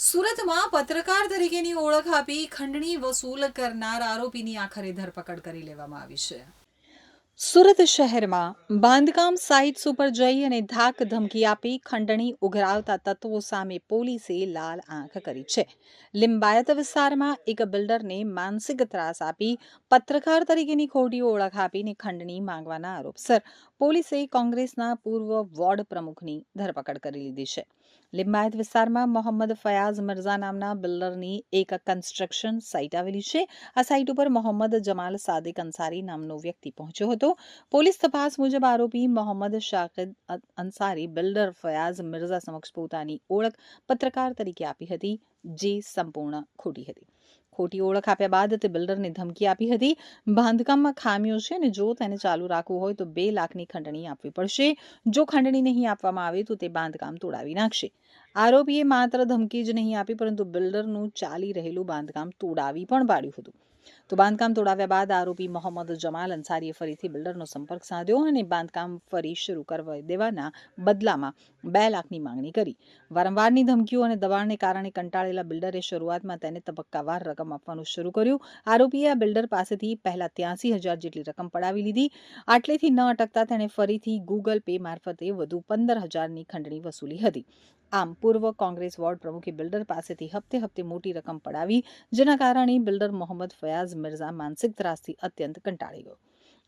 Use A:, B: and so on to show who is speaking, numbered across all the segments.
A: સુરતમાં પત્રકાર તરીકેની ઓળખ આપી ખંડણી વસૂલ કરનાર આરોપીની આખરે ધરપકડ કરી લેવામાં આવી છે. સુરત શહેરમાં બાંધકામ સાઇટ્સ ઉપર જઈ અને ધાક ધમકી આપી ખંડણી ઉઘરાવતા તત્વો સામે પોલીસે લાલ આંખ કરી છે. લિંબાયત વિસ્તારમાં એક બિલ્ડરને માનસિક ત્રાસ આપી પત્રકાર તરીકેની ખોટી ઓળખ આપીને ખંડણી માંગવાના આરોપસર પોલીસે કોંગ્રેસના પૂર્વ વોર્ડ પ્રમુખની ધરપકડ કરી લીધી છે. લિંબાયત વિસ્તારમાં મોહમ્મદ ફયાઝ મિર્ઝા નામના બિલ્ડરની એક કન્સ્ટ્રક્શન સાઇટ આવેલી છે. આ સાઇટ ઉપર મોહમ્મદ જમાલ સાદિક અંસારી નામનો વ્યક્તિ પહોંચ્યો હતો. પોલીસ તપાસ મુજબ આરોપી મોહમ્મદ શાકિદ અંસારી બિલ્ડર ફયાઝ મિર્ઝા સમક્ષ પોતાની ઓળખ પત્રકાર તરીકે આપી હતી જે સંપૂર્ણ ખોટી હતી ખોટી ઓળખ આપ્યા બાદ તે બિલ્ડરને ધમકી આપી હતી બાંધકામમાં ખામીઓ છે અને જો તેને ચાલુ રાખવું હોય તો બે લાખની ખંડણી આપવી પડશે જો ખંડણી નહીં આપવામાં આવે તો તે બાંધકામ તોડાવી નાખશે આરોપીએ માત્ર ધમકી જ નહીં આપી પરંતુ બિલ્ડરનું ચાલી રહેલું બાંધકામ તોડાવી પણ પાડ્યું હતું તો બાંધકામ તોડાવ્યા બાદ આરોપી મોહમ્મદ જમાલ અંસારીએ ફરીથી બિલ્ડરનો સંપર્ક સાધ્યો અને બાંધકામ ફરી શરૂ કરવા દેવાના બદલામાં બે લાખની માંગણી કરી. વારંવારની ધમકીઓ અને દબાણને કારણે કંટાળેલા બિલ્ડરે શરૂઆતમાં તેને તબક્કાવાર રકમ આપવાનું શરૂ કર્યું. આરોપીએ આ બિલ્ડર પાસેથી પહેલા ત્યાંસી હજાર જેટલી રકમ પડાવી લીધી. આટલેથી ન અટકતા તેણે ફરીથી ગૂગલ પે મારફતે વધુ પંદર હજારની ખંડણી વસૂલી હતી. આમ પૂર્વ કોંગ્રેસ વોર્ડ પ્રમુખે બિલ્ડર પાસેથી હપ્તે હપ્તે મોટી રકમ પડાવી, જેના કારણે બિલ્ડર મોહમ્મદ ફયાઝ મિર્ઝા માનસિક ત્રાસથી અત્યંત કંટાળી ગયો.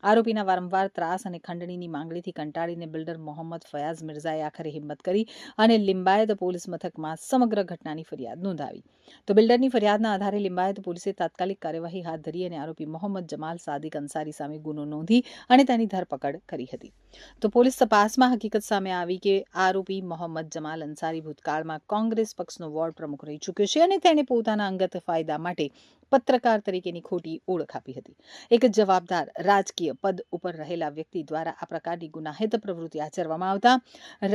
A: આરોપીના વારંવાર ત્રાસ અને ખંડણીની માંગણીથી કંટાળીને બિલ્ડર મોહમ્મદ ફયાઝ મિર્ઝાએ આખરે હિંમત કરી અને લિંબાયત પોલીસ મથકમાં સમગ્ર ઘટનાની ફરિયાદ નોંધાવી. તો બિલ્ડરની ફરિયાદના આધારે લિંબાયત પોલીસે તાત્કાલિક કાર્યવાહી હાથ ધરી અને આરોપી મોહમ્મદ જમાલ સાદિક અંસારી સામે ગુનો નોંધી અને તેની ધરપકડ કરી હતી. તો પોલીસ તપાસમાં હકીકત સામે આવી કે આરોપી મોહમ્મદ જમાલ અંસારી ભૂતકાળમાં કોંગ્રેસ પક્ષનો વોર્ડ પ્રમુખ રહી ચૂક્યો છે અને તેણે પોતાના અંગત ફાયદા માટે પત્રકાર તરીકેની ખોટી ઓળખ આપી હતી. એક જવાબદાર રાજકીય પદ ઉપર રહેલા વ્યક્તિ દ્વારા આ પ્રકારની ગુનાહિત પ્રવૃત્તિ આચરવામાં આવતા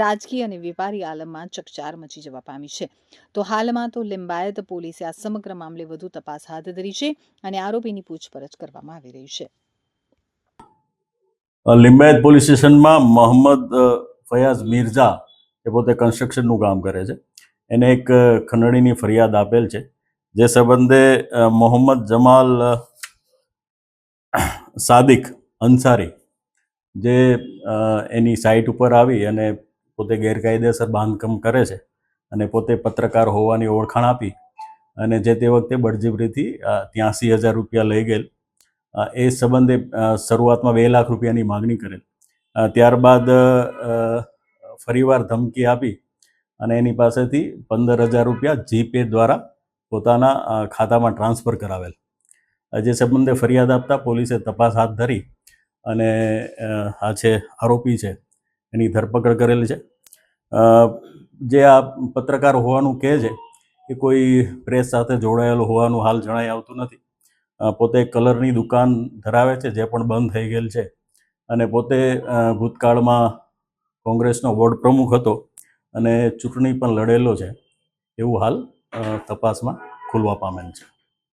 A: રાજકીય અને વેપારી આલમમાં ચકચાર મચી જવા પામી છે. તો હાલમાં તો લિંબાયત પોલીસે આ સમગ્ર મામલે વધુ તપાસ હાથ ધરી છે અને આરોપીની પૂછપરછ કરવામાં આવી રહી છે.
B: લિંબાયત પોલીસ સ્ટેશનમાં મોહમ્મદ ફયાઝ મિર્ઝા એ પોતે કન્સ્ટ્રક્શનનું કામ કરે છે. એને એક ખંડણીની ફરિયાદ આપેલ છે. જે સંબંધે મોહમ્મદ જમાલ સાદિક અંસારી જે એની સાઇટ ઉપર આવી અને પોતે ગેરકાયદેસર બાંધકામ કરે છે અને પોતે પત્રકાર હોવાની ઓળખાણ આપી અને જે તે વખતે બળજબરીથી ત્યાંસી હજાર રૂપિયા લઈ ગયેલ. એ સંબંધે શરૂઆતમાં બે લાખ રૂપિયાની માગણી કરેલ. ત્યારબાદ ફરીવાર ધમકી આપી અને એની પાસેથી પંદર હજાર રૂપિયા જીપે દ્વારા પોતાના ખાતામાં ટ્રાન્સફર કરાવેલ. જે સંબંધે ફરિયાદ આપતા પોલીસે તપાસ હાથ ધરી અને આ છે આરોપી છે, એની ધરપકડ કરેલ છે. જે આ પત્રકાર હોવાનું કહે છે એ કોઈ પ્રેસ સાથે જોડાયેલો હોવાનું હાલ જણાઈ આવતું નથી. પોતે કલરની દુકાન ધરાવે છે, જે પણ બંધ થઈ ગયેલ છે. અને પોતે ભૂતકાળમાં કોંગ્રેસનો વોર્ડ પ્રમુખ હતો અને ચૂંટણી પણ લડેલો છે. એવું હાલ તપાસમાં ખુલવા પામેલ છે.